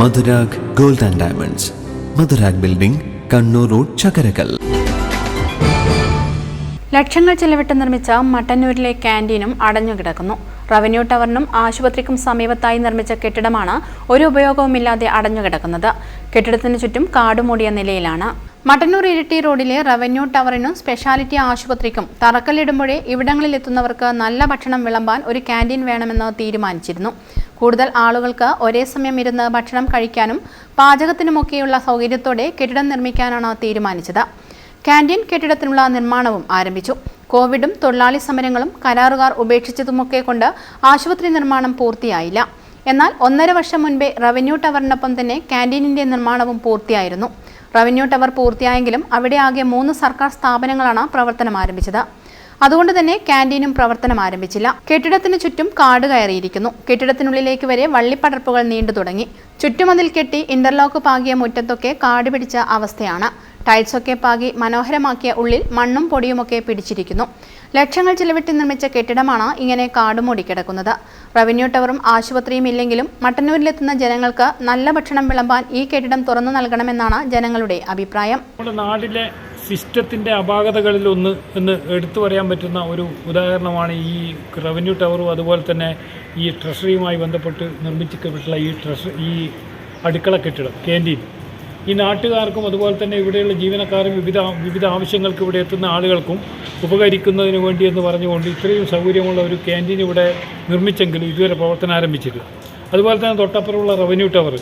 Madhurag gold and diamonds. Madhurag building Kannur road Chakkarakkal. ലക്ഷങ്ങൾ ചെലവിട്ട് നിർമ്മിച്ച മട്ടന്നൂരിലെ ക്യാന്റീനും അടഞ്ഞുകിടക്കുന്നു. റവന്യൂ ടവറിനും ആശുപത്രിക്കും സമീപത്തായി നിർമ്മിച്ച കെട്ടിടമാണ് ഒരു ഉപയോഗവുമില്ലാതെ അടഞ്ഞുകിടക്കുന്നത്. കെട്ടിടത്തിന് ചുറ്റും കാടുമൂടിയ നിലയിലാണ്. മട്ടന്നൂർ ഇരിട്ടി റോഡിലെ റവന്യൂ ടവറിനും സ്പെഷ്യാലിറ്റി ആശുപത്രിക്കും തറക്കല്ലിടുമ്പോഴേ ഇവിടങ്ങളിൽ എത്തുന്നവർക്ക് നല്ല ഭക്ഷണം വിളമ്പാൻ ഒരു ക്യാന്റീൻ വേണമെന്ന് തീരുമാനിച്ചിരുന്നു. കൂടുതൽ ആളുകൾക്ക് ഒരേ സമയം ഇരുന്ന് ഭക്ഷണം കഴിക്കാനും പാചകത്തിനുമൊക്കെയുള്ള സൗകര്യത്തോടെ കെട്ടിടം നിർമ്മിക്കാനാണ് തീരുമാനിച്ചത്. ക്യാന്റീൻ കെട്ടിടത്തിനുള്ള നിർമ്മാണവും ആരംഭിച്ചു. കോവിഡും തൊഴിലാളി സമരങ്ങളും കരാറുകാർ ഉപേക്ഷിച്ചതുമൊക്കെ കൊണ്ട് ആശുപത്രി നിർമ്മാണം പൂർത്തിയായില്ല. എന്നാൽ ഒന്നര വർഷം മുൻപേ റവന്യൂ ടവറിനൊപ്പം തന്നെ കാന്റീനിന്റെ നിർമ്മാണവും പൂർത്തിയായിരുന്നു. റവന്യൂ ടവർ പൂർത്തിയായെങ്കിലും അവിടെ ആകെ മൂന്ന് സർക്കാർ സ്ഥാപനങ്ങളാണ് പ്രവർത്തനം ആരംഭിച്ചത്. അതുകൊണ്ട് തന്നെ ക്യാന്റീനും പ്രവർത്തനം ആരംഭിച്ചില്ല. കെട്ടിടത്തിന് ചുറ്റും കാട് കയറിയിരിക്കുന്നു. കെട്ടിടത്തിനുള്ളിലേക്ക് വരെ വള്ളിപ്പടർപ്പുകൾ നീണ്ടു തുടങ്ങി. ചുറ്റുമതിൽ കെട്ടി ഇന്റർലോക്ക് പാകിയ മുറ്റത്തൊക്കെ കാട് പിടിച്ച അവസ്ഥയാണ്. ടൈൽസൊക്കെ പാകി മനോഹരമാക്കിയ ഉള്ളിൽ മണ്ണും പൊടിയുമൊക്കെ പിടിച്ചിരിക്കുന്നു. ലക്ഷങ്ങൾ ചിലവിട്ട് നിർമ്മിച്ച കെട്ടിടമാണ് ഇങ്ങനെ കാടുമൂടി കിടക്കുന്നത്. റവന്യൂ ടവറും ആശുപത്രിയും ഇല്ലെങ്കിലും മട്ടന്നൂരിലെത്തുന്ന ജനങ്ങൾക്ക് നല്ല ഭക്ഷണം വിളമ്പാൻ ഈ കെട്ടിടം തുറന്നു നൽകണമെന്നാണ് ജനങ്ങളുടെ അഭിപ്രായം. നാട്ടിലെ സിസ്റ്റത്തിന്റെ അപാകതകളിലൊന്ന് എന്ന് എടുത്തു പറയാൻ പറ്റുന്ന ഒരു ഉദാഹരണമാണ് ഈ റവന്യൂ ടവറും അതുപോലെ തന്നെ ഈ ട്രഷറിയുമായി ബന്ധപ്പെട്ട് നിർമ്മിച്ചിട്ടുള്ള ഈ ട്രഷ ഈ അടുക്കള കെട്ടിടം ക്യാന്റീൻ ഈ നാട്ടുകാർക്കും അതുപോലെ തന്നെ ഇവിടെയുള്ള ജീവനക്കാരും വിവിധ വിവിധ ആവശ്യങ്ങൾക്ക് ഇവിടെ എത്തുന്ന ആളുകൾക്കും ഉപകരിക്കുന്നതിന് വേണ്ടി എന്ന് പറഞ്ഞുകൊണ്ട് ഇത്രയും സൗകര്യമുള്ള ഒരു ക്യാന്റീൻ ഇവിടെ നിർമ്മിച്ചെങ്കിലും ഇതുവരെ പ്രവർത്തനം ആരംഭിച്ചിട്ടില്ല. അതുപോലെ തന്നെ തൊട്ടപ്പുറമുള്ള റവന്യൂ ടവർ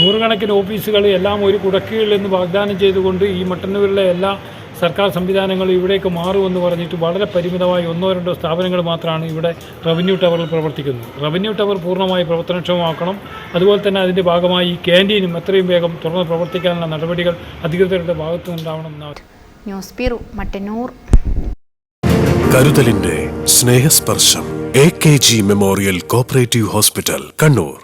നൂറുകണക്കിന് ഓഫീസുകൾ എല്ലാം ഒരു കുടക്കീഴിൽ നിന്ന് വാഗ്ദാനം ചെയ്തുകൊണ്ട് ഈ മട്ടന്നൂരിലെ എല്ലാ സർക്കാർ സംവിധാനങ്ങൾ ഇവിടേക്ക് മാറുമെന്ന് പറഞ്ഞിട്ട് വളരെ പരിമിതമായി ഒന്നോ രണ്ടോ സ്ഥാപനങ്ങൾ മാത്രമാണ് ഇവിടെ റവന്യൂ ടവറിൽ പ്രവർത്തിക്കുന്നത്. റവന്യൂ ടവർ പൂർണമായി പ്രവർത്തനക്ഷമമാക്കണം. അതുപോലെ തന്നെ അതിന്റെ ഭാഗമായി ഈ ക്യാന്റീനും എത്രയും വേഗം തുറന്ന് പ്രവർത്തിക്കാനുള്ള നടപടികൾ അധികൃതരുടെ ഭാഗത്തു നിന്നുണ്ടാവണമെന്ന് ന്യൂസ് ബ്യൂറോ മട്ടന്നൂർ. കരുതലിന്റെ സ്നേഹസ്പർശം. A K G memorial cooperative hospital Kannur.